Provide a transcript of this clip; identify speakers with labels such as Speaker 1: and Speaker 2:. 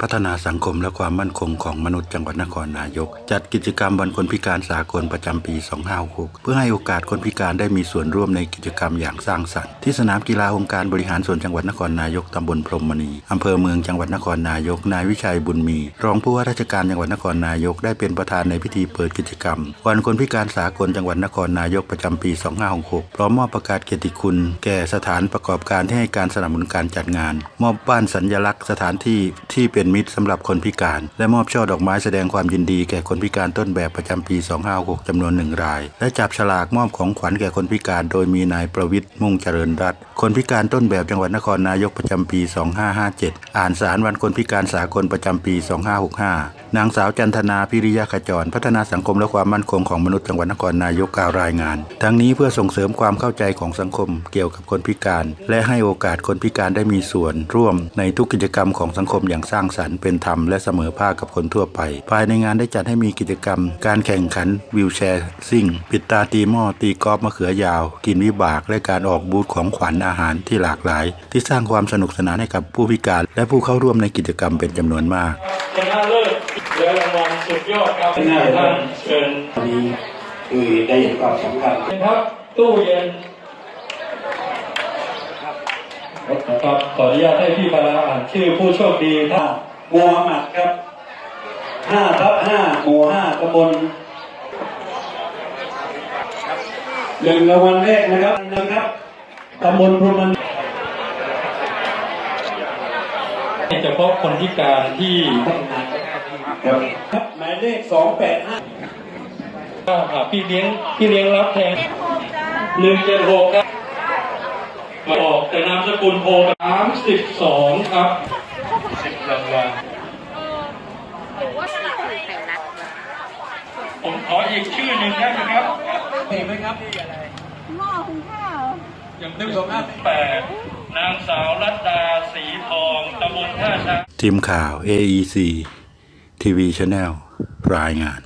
Speaker 1: พัฒนาสังคมและความมั่นคงของมนุษย์จังหวัดนครนายก จัดกิจกรรมวันคนพิการสากลประจำปี 2566 เพื่อให้โอกาสคนพิการได้มีส่วนร่วมในกิจกรรมอย่างสร้างสรรค์ที่สนามกีฬาองค์การบริหารส่วนจังหวัดนครนายกตำบลพรมมณีอำเภอเมืองจังหวัดนครนายก นายวิชัยบุญมี รองผู้ว่าราชการจังหวัดนครนายกได้เป็นประธานในพิธีเปิดกิจกรรม วันคนพิการสากลจังหวัดนครนายกประจำปี 2566 พร้อมมอบประกาศเกียรติคุณ แก่สถานประกอบการที่ให้การสนับสนุนการจัดงาน มอบบ้านสัญลักษณ์สถานที่ที่เป็นมิตรสำหรับคนพิการ และมอบช่อดอกไม้แสดงความยินดีแก่คนพิการต้นแบบประจำปี 2566จำนวนหนึ่งราย และจับฉลากมอบของขวัญแก่คนพิการ โดยมีนายประวิทย์มุ่งเจริญรัตน์คนพิการต้นแบบจังหวัดนครนายกประจำปี 2557 อ่านสารวันคนพิการสากลประจำปี 2565 นางสาวจันทนาพิริยขจร พัฒนาสังคมและความมั่นคงของมนุษย์จังหวัดนครนายกกล่าวรายงาน ทั้งนี้เพื่อส่งเสริมความเข้าใจของสังคมเกี่ยวกับคนพิการ และให้โอกาสคนพิการได้มีส่วนร่วมในทุกกิจกรรมของสังคมอย่างสร้างสรรค์เป็นธรรมและเสมอภาคกับคนทั่วไป ภายในงานได้จัดให้มีกิจกรรม การแข่งขันวิวแชร์ซิ่ง ปิดตาตีหม้อตีกอล์ฟมะเขือยาว กินวิบาก และการออกบูธของขวัญอาหารที่หลากหลาย ที่สร้างความสนุกสนานให้กับผู้พิการ และผู้เข้าร่วมในกิจกรรมเป็นจำนวนมาก
Speaker 2: ชนะเลิศและรางวัลสุดยอดครับท่านเชิญ
Speaker 3: วันนี้คือได้เห็นความสำคัญ
Speaker 2: นะครับตู้เย็น นะครับขออนุญาตให้พี่ปาราอ่านชื่อผู้โชคดีท่าน
Speaker 3: มูฮัมหมัดครับห้าทับห้าหมู่ห้าตำบลหนึ่งรางวัลแรกนะครับนะครับตำบลพรหมัน
Speaker 2: เฉพาะคนพิการที่
Speaker 3: ครับครับหมายเลขสองแปดห้า
Speaker 2: อ่าพี่เลี้ยงพี่เลี้ยงรับแทนหนึ่งเจ็ดหกครับมา ออกแต่นามสกุลโพสามสิบสองครับสิบรางวัลผมขออีกชื่อหนึ่งได้ไหมครับ
Speaker 3: เห็นไหมครับ
Speaker 4: หม้อหุงข้าว
Speaker 2: ยังหนึ่งสองห้าแปดนางสาวรัตดาสีทองตำบลท่าช้าง
Speaker 1: ทีมข่าว AEC ทีวีช n แนลรายงาน